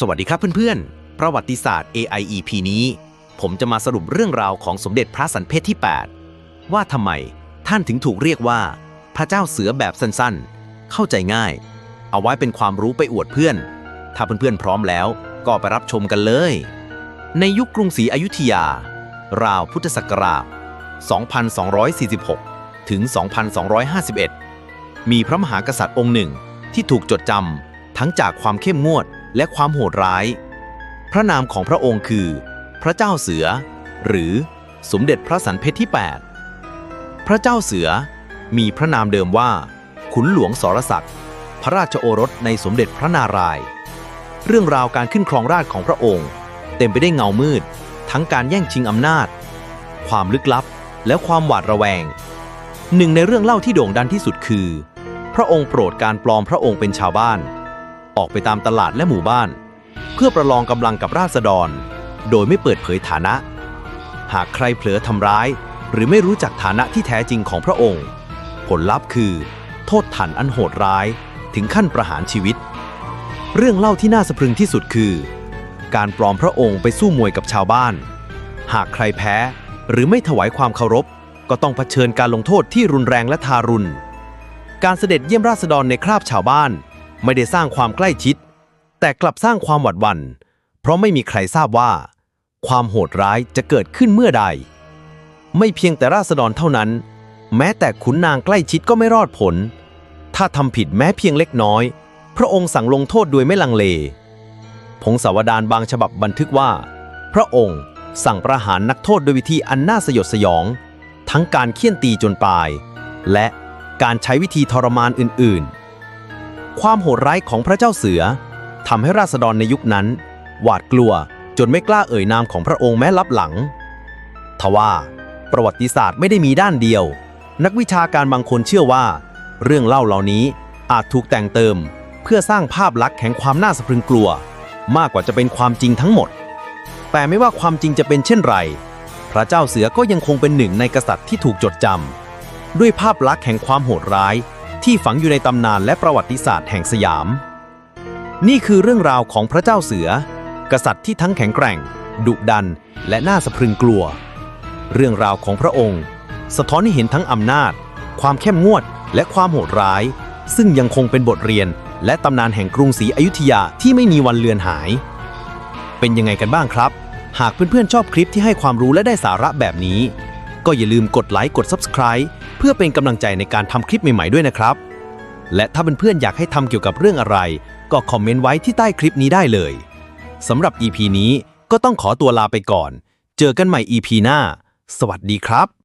สวัสดีครับเพื่อนๆ ประวัติศาสตร์ AIEP นี้ ผมจะมาสรุปเรื่องราวของสมเด็จพระสันเพชรที่ 8 ว่าทำไมท่านถึงถูกเรียกว่า พระเจ้าเสือแบบสั้นๆ เข้าใจง่าย เอาไว้เป็นความรู้ไปอวดเพื่อน ถ้าเพื่อนๆพร้อมแล้วก็ไปรับชมกันเลย ในยุคกรุงศรีอยุธยา ราวพุทธศักราช 2246 ถึง 2251 มีพระมหากษัตริย์องค์หนึ่งที่ถูกจดจำทั้งจากความเข้มงวด และความโหดร้าย พระนามของพระองค์คือ พระเจ้าเสือ หรือสมเด็จพระสันเพชรที่ 8 พระเจ้าเสือมีพระนามเดิมว่า ขุนหลวงสรศักดิ์พระราชโอรสในสมเด็จพระนารายณ์เรื่องราวการขึ้นครองราชของพระองค์ เต็มไปได้วยเงามืด ทั้งการแย่งชิงอำนาจ ความลึกลับและความหวาดระแวง หนึ่งในเรื่องเล่าที่โด่งดังที่สุดคือ พระองค์โปรดการปลอมพระองค์เป็นชาวบ้าน ออกไปตามตลาดและหมู่บ้าน เพื่อประลองกำลังกับราษฎร โดยไม่เปิดเผยฐานะ หากใครเผลอทำร้าย หรือไม่รู้จักฐานะที่แท้จริงของพระองค์ ผลลัพธ์คือ โทษฐานอันโหดร้ายถึงขั้นประหารชีวิต เรื่องเล่าที่น่าสะพรึงที่สุดคือ การปลอมพระองค์ไปสู้มวยกับชาวบ้าน หากใครแพ้หรือไม่ถวายความเคารพ ก็ต้องเผชิญการลงโทษที่รุนแรงและทารุณ การเสด็จเยี่ยมราษฎรในคราบชาวบ้าน ไม่ได้สร้างความใกล้ชิด แต่กลับสร้างความหวาดหวัน่นเพราะไม่มีใครทราบว่า ความโหดร้ายจะเกิดขึ้นเมื่อใด ไม่เพียงแต่ราษฎรเท่านั้น แม้แต่ขุนนางใกล้ชิดก็ไม่รอดผล ถ้าทำผิดแม้เพียงเล็กน้อย พระองค์สั่งลงโทษโดยไม่ลังเล พงศาวดารบางฉบับบันทึกว่า พระองค์สั่งประหารนักโทษโดยวิธีอันน่าสยดสยอง ทั้งการเคี่ยนตีจนตาย และการใช้วิธีทรมานอื่นๆ ความโหดร้ายของพระเจ้าเสือทำให้ราษฎรในยุคนั้น หวาดกลัวจนไม่กล้าเอ่ยนามของพระองค์แม้ลับหลัง ทว่า ประวัติศาสตร์ไม่ได้มีด้านเดียว นักวิชาการบางคนเชื่อว่า เรื่องเล่าเหล่านี้อาจถูกแต่งเติม เพื่อสร้างภาพลักษณ์แห่งความน่าสะพรึงกลัว มากกว่าจะเป็นความจริงทั้งหมด แต่ไม่ว่าความจริงจะเป็นเช่นไร พระเจ้าเสือก็ยังคงเป็นหนึ่งในกษัตริย์ที่ถูกจดจำด้วยภาพลักษณ์แห่งความโหดร้าย ที่ฝังอยู่ในตำนานและประวัติศาสตร์แห่งสยาม นี่คือเรื่องราวของพระเจ้าเสือ กษัตริย์ที่ทั้งแข็งแกร่ง ดุดัน และน่าสะพรึงกลัว เรื่องราวของพระองค์ สะท้อนให้เห็นทั้งอำนาจ ความเข้มงวด และความโหดร้าย ซึ่งยังคงเป็นบทเรียน และตำนานแห่งกรุงศรีอยุธยาที่ไม่มีวันเลือนหาย เป็นยังไงกันบ้างครับ หากเพื่อนๆชอบคลิปที่ให้ความรู้และได้สาระแบบนี้ ก็อย่าลืมกดไลค์กด Subscribe เพื่อเป็นกำลังใจในการทำคลิปใหม่ๆด้วยนะครับ และถ้าเเพื่อนๆอยากให้ทำเกี่ยวกับเรื่องอะไร ก็คอมเมนต์ไว้ที่ใต้คลิปนี้ได้เลยสำหรับ EP นี้ก็ต้องขอตัวลาไปก่อน เจอกันใหม่ EP หน้า สวัสดีครับ